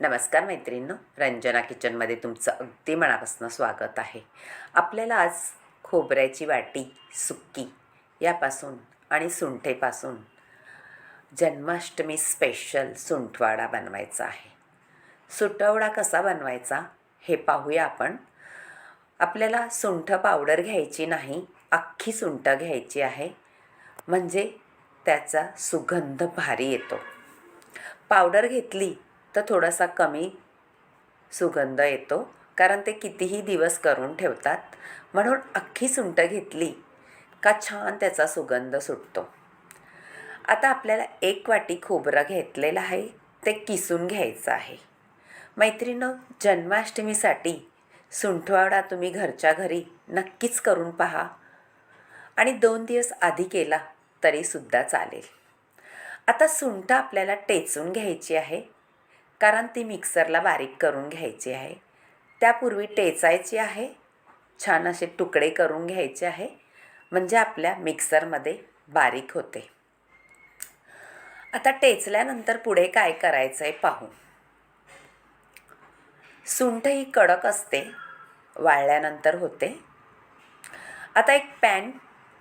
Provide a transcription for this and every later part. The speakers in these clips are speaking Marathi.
नमस्कार मैत्रिणींनो रंजना किचनमध्ये तुमचं अगदी मनापासून स्वागत आहे. आपल्याला आज खोबऱ्याची वाटी सुक्की यापासून आणि सुंठेपासून जन्माष्टमी स्पेशल सुंठवाडा बनवायचा आहे. सुटवडा कसा बनवायचा हे पाहूया आपण. आपल्याला सुंठ पावडर घ्यायची नाही अख्खी सुंठ घ्यायची आहे. म्हणजे त्याचा सुगंध भारी येतो. पावडर घेतली तर थोडासा कमी सुगंध येतो कारण ते कितीही दिवस करून ठेवतात. म्हणून अख्खी सुंट घेतली का छान त्याचा सुगंध सुटतो. आता आपल्याला एक वाटी खोबरं घेतलेलं आहे ते किसून घ्यायचं आहे. मैत्रिणं जन्माष्टमीसाठी सुंठवाडा तुम्ही घरच्या घरी नक्कीच करून पहा आणि दोन दिवस आधी केला तरीसुद्धा चालेल. आता सुंठ आपल्याला टेचून घ्यायची आहे. कारण ती मिक्सरला बारीक करून घ्यायची आहे. त्यापूर्वी टेचायची आहे. छान असे तुकडे करून घ्यायचे आहे. म्हणजे आपल्या मिक्सरमध्ये बारीक होते. आता टेचल्यानंतर पुढे काय करायचं आहे पाहू. सुंठ ही कडक असते. वाळल्यानंतर होते. आता एक पॅन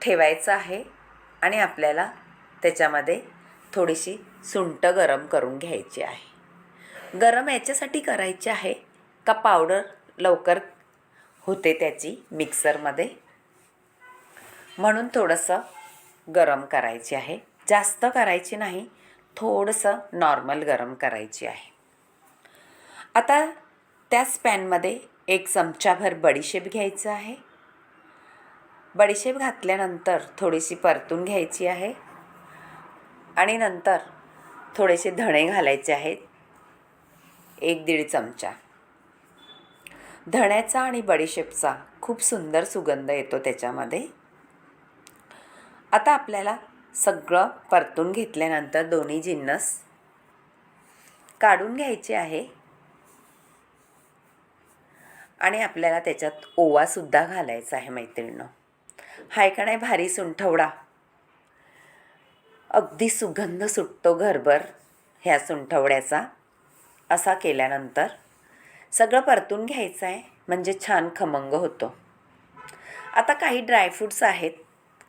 ठेवायचं आहे. आणि आपल्याला त्याच्यामध्ये थोडीशी सुंठ गरम करून घ्यायची आहे. गरम याच्यासाठी करायची आहे का पावडर लवकर होते त्याची मिक्सरमध्ये म्हणून थोडंसं गरम करायची आहे. जास्त करायची नाही थोडंसं नॉर्मल गरम करायची आहे. आता त्याच पॅनमध्ये एक चमचाभर बडीशेप घ्यायचं आहे. बडीशेप घातल्यानंतर थोडीशी परतून घ्यायची आहे. आणि नंतर थोडेसे धणे घालायचे आहेत. एक दीड चमचा. धण्याचा आणि बडीशेपचा खूप सुंदर सुगंध येतो त्याच्यामध्ये. आता आपल्याला सगळं परतून घेतल्यानंतर दोन्ही जिन्नस काढून घ्यायचे आहे. आणि आपल्याला त्याच्यात ओवासुद्धा घालायचा आहे मैत्रिणीनं. हाय का नाही भारी सुंठवडा? अगदी सुगंध सुटतो घरभर ह्या सुंठवड्याचा. असा केल्यानंतर सगळं परतून घ्यायचं आहे म्हणजे छान खमंग होतो. आता काही ड्रायफ्रूट्स आहेत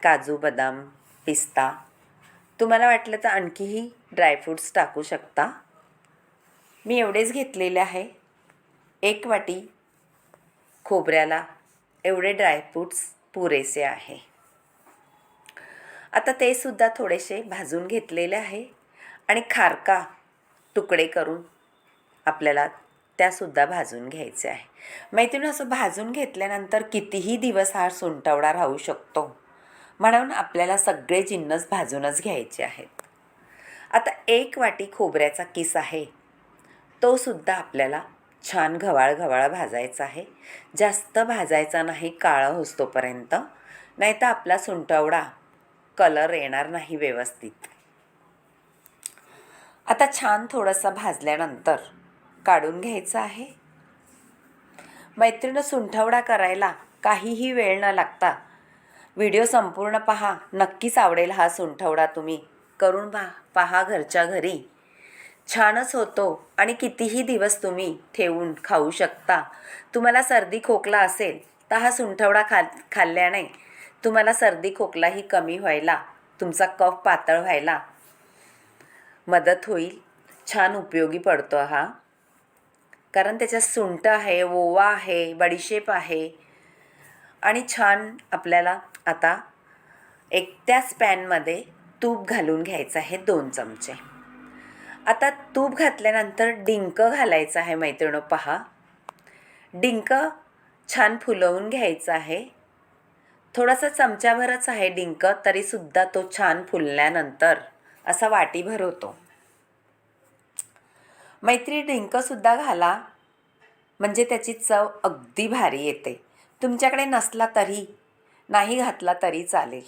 काजू बदाम पिस्ता. तुम्हाला वाटलं तर आणखीही ड्रायफ्रूट्स टाकू शकता. मी एवढेच घेतलेले आहे. एक वाटी खोबऱ्याला एवढे ड्रायफ्रूट्स पुरेसे आहे. आता ते सुद्धा थोडेसे भाजून घेतलेले आहे आणि खारका तुकडे करून आपल्याला त्यासुद्धा भाजून घ्यायचे आहे. मैत्रीण असं भाजून घेतल्यानंतर कितीही दिवस हा सुंटवडा राहू शकतो. म्हणून आपल्याला सगळे जिन्नस भाजूनच घ्यायचे आहेत. आता एक वाटी खोबऱ्याचा किस आहे. तो सुद्धा आपल्याला छान घवाळ घवाळ भाजायचा आहे. जास्त भाजायचा नाही काळा होस्तोपर्यंत. नाही तर आपला सुंटवडा कलर येणार नाही व्यवस्थित. आता छान थोडंसं भाजल्यानंतर काढून घ्यायचं आहे. मैत्रिणी सुंठवडा करायला काहीही वेळ न लागता. व्हिडिओ संपूर्ण पहा. नक्कीच आवडेल हा सुंठवडा तुम्ही. करून पहा. पहा घरच्या घरी. छानच होतो आणि कितीही दिवस तुम्ही ठेवून खाऊ शकता. तुम्हाला सर्दी खोकला असेल तर हा सुंठवडा खा खाल्ल्याने तुम्हाला सर्दी खोकलाही कमी व्हायला तुमचा कफ पातळ व्हायला मदत होईल. छान उपयोगी पडतो हा. कारण त्याच्यात सुंठ आहे ओवा आहे बडीशेप आहे. आणि छान आपल्याला आता एक त्याच पॅनमध्ये तूप घालून घ्यायचं आहे दोन चमचे. आता तूप घातल्यानंतर डिंक घालायचं आहे मैत्रिणं पहा. डिंक छान फुलवून घ्यायचं आहे. थोडासा चमच्याभरच आहे डिंक तरीसुद्धा तो छान फुलल्यानंतर असा वाटीभर होतो. मैत्री डिंकसुद्धा घाला. म्हणजे त्याची चव अगदी भारी येते. तुमच्याकडे नसला तरी नाही घातला तरी चालेल.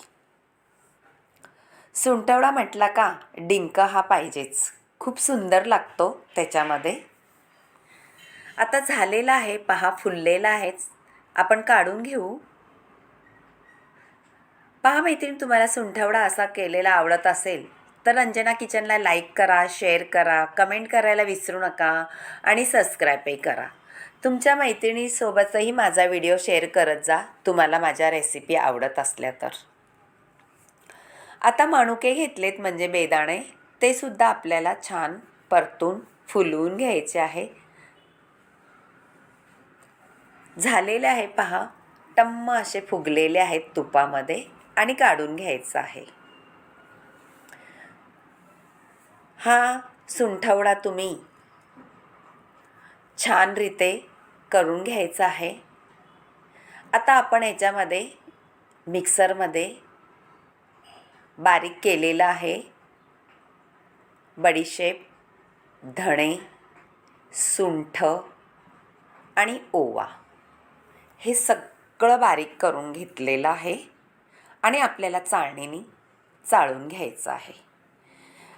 सुंटवडा म्हटला का डिंक हा पाहिजेच. खूप सुंदर लागतो त्याच्यामध्ये. आता झालेला आहे पहा फुललेला आहेच. आपण काढून घेऊ. पहा मैत्रीण तुम्हाला सुंठवडा असा केलेला आवडत असेल. तर रंजना किचनला लाईक करा शेअर करा कमेंट करायला विसरू नका आणि सबस्क्राईबही करा. तुमच्या मैत्रिणीसोबतही माझा व्हिडिओ शेअर करत जा तुम्हाला माझ्या रेसिपी आवडत असल्या तर. आता मणुके घेतलेत म्हणजे बेदाणे ते सुद्धा आपल्याला छान परतून फुलवून घ्यायचे आहे. झालेले आहे पहा टम्म असे फुगलेले आहेत तुपामध्ये आणि काढून घ्यायचं आहे. हा सुंठवडा तुम्ही. छान रीते करून घ्यायचा आहे. आता आपण याच्यामध्ये मिक्सरमध्ये बारीक केलेलं आहे. बडीशेप धणे सुंठ आणि ओवा. हे सगळं बारीक करून घेतलेलं आहे आणि आपल्याला चाळणीने चाळून घ्यायचं आहे.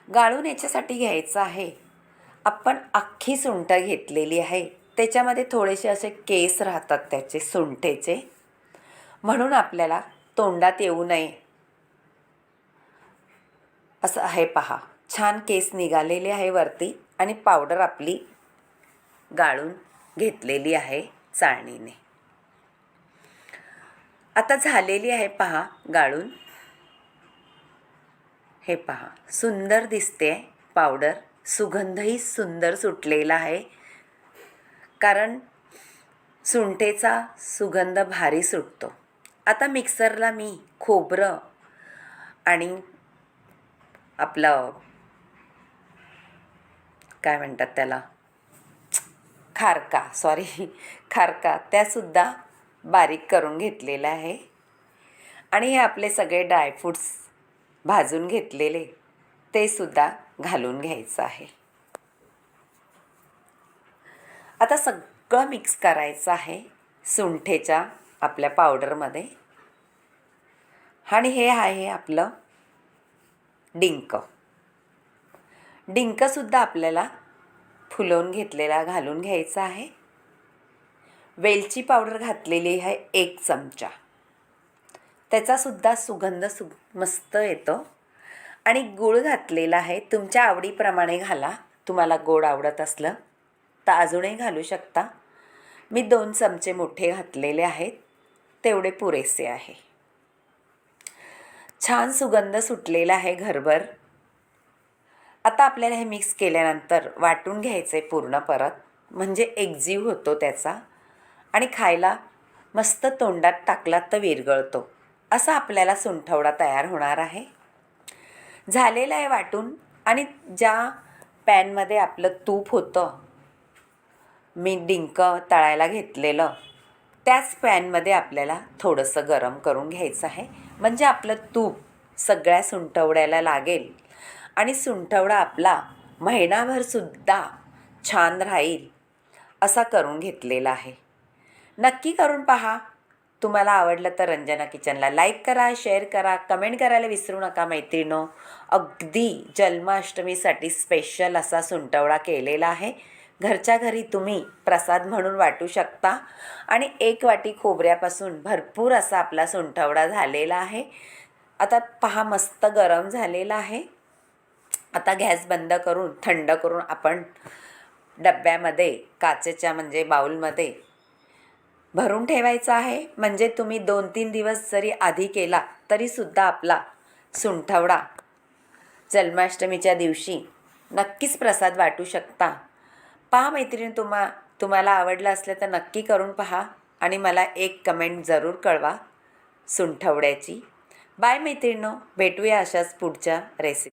गाळून याच्यासाठी घ्यायचं आहे. आपण अख्खी सुंठ घेतलेली आहे. त्याच्यामध्ये थोडेसे असे केस राहतात त्याचे सुंठेचे. म्हणून आपल्याला तोंडात येऊ नये. असं आहे पहा. छान केस निघालेले आहे वरती आणि पावडर आपली गाळून घेतलेली आहे चाळणीने. आता झालेली आहे पहा गाळून. हे पहा सुंदर दिसते. पावडर सुगंधही सुंदर सुटलेला आहे. कारण सुंठेचा सुगंध भारी सुटतो. आता मिक्सरला मी खोबरं आणि आपलं काय म्हणतात त्याला? खारका सॉरी खारका त्यासुद्धा बारीक करून घेतलेला आहे. आणि हे आपले सगळे ड्रायफ्रूट्स भाजून घेतलेले ते सुद्धा घालून घ्यायचं आहे. आता सगळं मिक्स करायचं आहे सुंठेच्या आपल्या पावडरमध्ये आणि हे आहे आपलं डिंक. डिंकसुद्धा आपल्याला फुलवून घेतलेला घालून घ्यायचा आहे. वेलची पावडर घातलेली आहे एक चमचा. त्याचासुद्धा सुगंध सु मस्त येतो. आणि गूळ घातलेला आहे. तुमच्या आवडीप्रमाणे घाला. तुम्हाला गोड आवडत असलं तर अजूनही घालू शकता. मी दोन चमचे मोठे घातलेले आहेत. तेवढे पुरेसे आहे. छान सुगंध सुटलेला आहे घरभर. आता आपल्याला हे मिक्स केल्यानंतर वाटून घ्यायचं आहे पूर्ण परत. म्हणजे एकजीव होतो त्याचा. आणि खायला मस्त तोंडात टाकला तर विरगळतो. असा आपल्याला सुंठवडा तयार होणार आहे. झालेलं आहे वाटून आणि ज्या पॅनमध्ये आपलं तूप होतं मी डिंक तळायला घेतलेलं त्याच पॅनमध्ये आपल्याला थोडंसं गरम करून घ्यायचं आहे. म्हणजे आपलं तूप सगळ्या सुंठवड्याला लागेल आणि सुंठवडा आपला महिनाभरसुद्धा छान राहील असा करून घेतलेला आहे. नक्की करून पहा. तुम्हाला आवडलं तर रंजना किचनला लाईक करा शेअर करा कमेंट करायला विसरू नका मैत्रिणो. अगदी जन्माष्टमीसाठी स्पेशल असा सुंटवडा केलेला आहे. घरच्या घरी तुम्ही प्रसाद म्हणून वाटू शकता. आणि एक वाटी खोबऱ्यापासून भरपूर असा आपला सुंठवडा झालेला आहे. आता पहा मस्त गरम झालेला आहे. आता गॅस बंद करून थंड करून आपण डब्यामध्ये काचेच्या म्हणजे बाऊलमध्ये भरून ठेवायचं आहे. म्हणजे तुम्ही दोन तीन दिवस जरी आधी केला तरीसुद्धा आपला सुंठवडा. जन्माष्टमीच्या दिवशी नक्कीच प्रसाद वाटू शकता. पहा मैत्रिणी तुम्हा तुम्हाला आवडलं असलं तर नक्की करून पहा आणि मला एक कमेंट जरूर कळवा सुंठवड्याची. बाय मैत्रिणीनो भेटूया अशाच पुढच्या रेसिपी